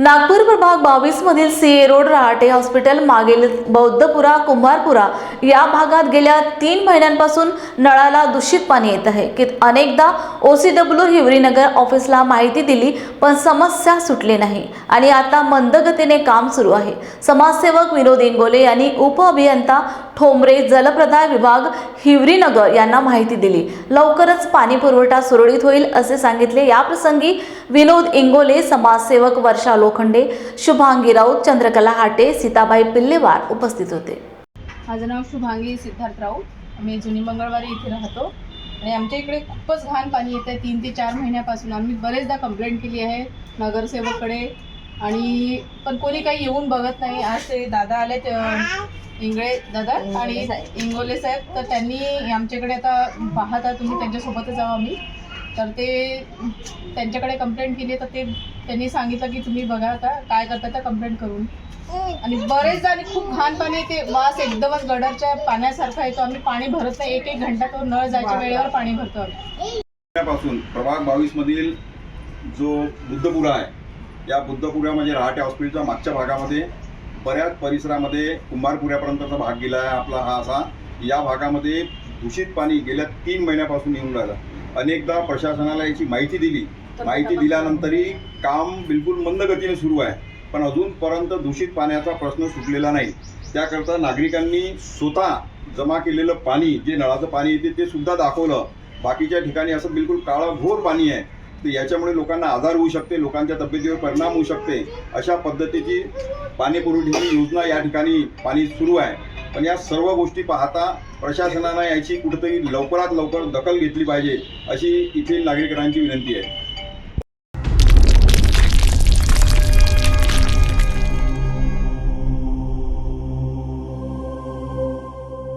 नागपूर प्रभाग बावीस मधील सीए रोड रहाटे हॉस्पिटल मागील बौद्धपुरा कुंभारपुरा या भागात गेल्या तीन महिन्यांपासून नळाला दूषित पाणी येत आहे. की अनेकदा ओ सी डब्ल्यू हिवरीनगर ऑफिसला माहिती दिली पण समस्या सुटली नाही आणि आता मंदगतीने काम सुरू आहे. समाजसेवक विनोद इंगोले यांनी उपअभियंता ठोंबरे जलप्रदाय विभाग हिवरीनगर यांना माहिती दिली. लवकरच पाणी पुरवठा सुरळीत होईल असे सांगितले. याप्रसंगी विनोद इंगोले समाजसेवक वर्षा लोखंडे शुभांगी राऊत चंद्रकला हाटे सीताबाई पिल्लेवार उपस्थित होते. माझं नाव शुभांगी सिद्धार्थ राऊत. आम्ही जुनी मंगळवारी इथे राहतो. आणि आमच्या इकडे खूपच घाण पाणी येतं आहे तीन ते चार महिन्यापासून आम्ही बरेचदा कंप्लेंट केली आहे नगरसेवककडे. आणि पण कोणी काही येऊन बघत नाही. आज ते दादा आले इंगळे दादा आणि इंगोले साहेब. तर त्यांनी आमच्याकडे आता पाहता तुम्ही त्यांच्यासोबतच जाऊ आम्ही. तर ते त्यांच्याकडे कंप्लेंट केली तर ते त्यांनी सांगितलं की तुम्ही बघा आता काय करता त्या कंप्लेंट करून. आणि बरेचदा आणि खूप घाण पाणी येते वास एकदमच गडरच्या पाण्यासारखा येतो. आम्ही पाणी भरत नाही. एक एक घंटा तो नळ जायच्या वेळेवर पाणी भरतो आम्ही. पासून प्रभाग बावीस मधील जो बुद्धपुरा आहे या बुद्धपुऱ्यामध्ये रहाटे हॉस्पिटलच्या मागच्या भागामध्ये बऱ्याच परिसरामध्ये कुंभारपुऱ्यापर्यंतचा भाग गेला आहे. आपला हा असा या भागामध्ये दूषित पाणी गेल्या तीन महिन्यापासून येऊन राहिलं. अनेकदा प्रशासनाला याची माहिती दिली. माहिती दिल्यानंतरही काम बिलकुल मंद गतीने सुरू आहे. पण अजूनपर्यंत दूषित पाण्याचा प्रश्न सुटलेला नाही. त्याकरता नागरिकांनी स्वतः जमा केलेलं पाणी जे नळाचं पाणी येते ते सुद्धा दाखवलं. बाकीच्या ठिकाणी असं बिलकुल काळं घोर पाणी आहे. तर याच्यामुळे लोकांना आजार होऊ शकते लोकांच्या तब्येतीवर परिणाम होऊ शकते. अशा पद्धतीची पाणी पुरवठ्याची योजना या ठिकाणी पाणी सुरू आहे. पण या सर्व गोष्टी पाहता प्रशासनानं याची कुठेतरी लवकरात लवकर दखल घेतली पाहिजे अशी येथील नागरिकांची विनंती आहे.